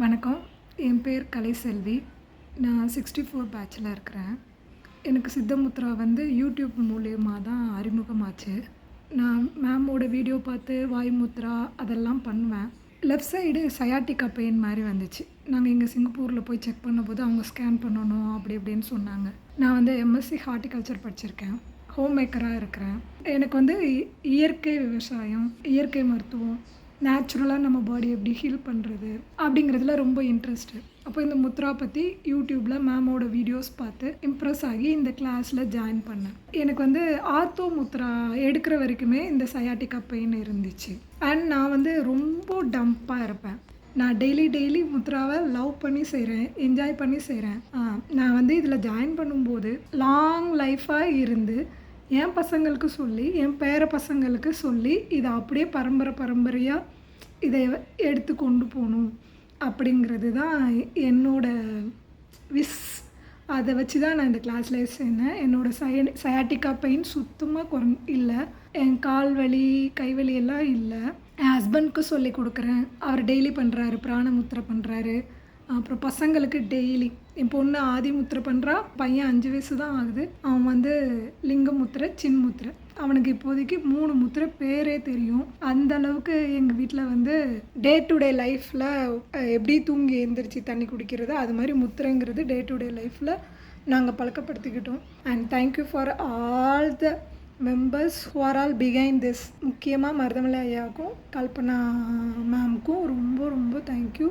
வணக்கம். என் பேர் கலைசெல்வி நான் சிக்ஸ்டி ஃபோர் பேட்சில் இருக்கிறேன். எனக்கு சித்தமுத்ரா வந்து யூடியூப் மூலியமாக தான் அறிமுகமாச்சு. நான் மேமோட வீடியோ பார்த்து வாய்முத்ரா அதெல்லாம் பண்ணுவேன். லெஃப்ட் சைடு சயாட்டிக்கா பெயின் மாதிரி வந்துச்சு. நாங்கள் இங்கே சிங்கப்பூரில் போய் செக் பண்ணும்போது அவங்க ஸ்கேன் பண்ணணும் அப்படி இப்படின்னு சொன்னாங்க. நான் வந்து எம்எஸ்சி ஹார்ட்டிகல்ச்சர் படிச்சிருக்கேன். ஹோம் மேக்கராக இருக்கிறேன். எனக்கு வந்து இ- இயற்கை விவசாயம் இயற்கை மருத்துவம் நேச்சுரலாக நம்ம பாடி எப்படி ஹீல் பண்ணுறது அப்படிங்கிறதுல ரொம்ப இன்ட்ரெஸ்ட்டு அப்போ இந்த முத்ரா பற்றி யூடியூப்பில் மேமோட வீடியோஸ் பார்த்து இம்ப்ரெஸ் ஆகி இந்த கிளாஸில் ஜாயின் பண்ணேன். எனக்கு வந்து ஆர்த்தோ முத்ரா எடுக்கிற வரைக்குமே இந்த சயாட்டிக்கா பெயின் இருந்துச்சு. அண்ட் நான் வந்து ரொம்ப டம்ப்பாக இருப்பேன். நான் டெய்லி டெய்லி முத்ராவை லவ் பண்ணி செய்கிறேன் என்ஜாய் பண்ணி செய்கிறேன் நான் வந்து இதில் ஜாயின் பண்ணும்போது லாங் லைஃபாக இருந்து என் பசங்களுக்கு சொல்லி என் பேர பசங்களுக்கு சொல்லி இதை அப்படியே பரம்பரை பரம்பரையாக இதை எடுத்து கொண்டு போகணும் அப்படிங்கிறது தான் என்னோட விஸ் அதை வச்சு தான் நான் இந்த கிளாஸில் சேர்ந்தேன். என்னோடய சய சயாட்டிக்கா பெயின் சுத்தமாக குறை இல்லை. என் கால் வலி கைவலி எல்லாம் இல்லை. என் ஹஸ்பண்ட்க்கு சொல்லி கொடுக்குறேன். அவர் டெய்லி பண்ணுறாரு பிராணமுத்திரை பண்ணுறாரு அப்புறம் பசங்களுக்கு டெய்லி என் பொண்ணு ஆதி முத்திரை பண்ணுறா பையன் அஞ்சு வயசு தான் ஆகுது. அவன் வந்து லிங்க முத்திரை சின் முத்திரை. அவனுக்கு இப்போதைக்கு மூணு முத்திரை பேரே தெரியும். அந்த அளவுக்கு எங்கள் வீட்டில் வந்து டே டு டே லைஃப்பில் எப்படி தூங்கி எழுந்திரிச்சி தண்ணி குடிக்கிறது அது மாதிரி முத்திரைங்கிறது டே டு டே லைஃப்பில் நாங்கள் பழக்கப்படுத்திக்கிட்டோம். And thank you for all the members who are all behind this முக்கியமாக மருதமலை ஐயாவுக்கும் கல்பனா மேம்க்கும் ரொம்ப ரொம்ப தேங்க்யூ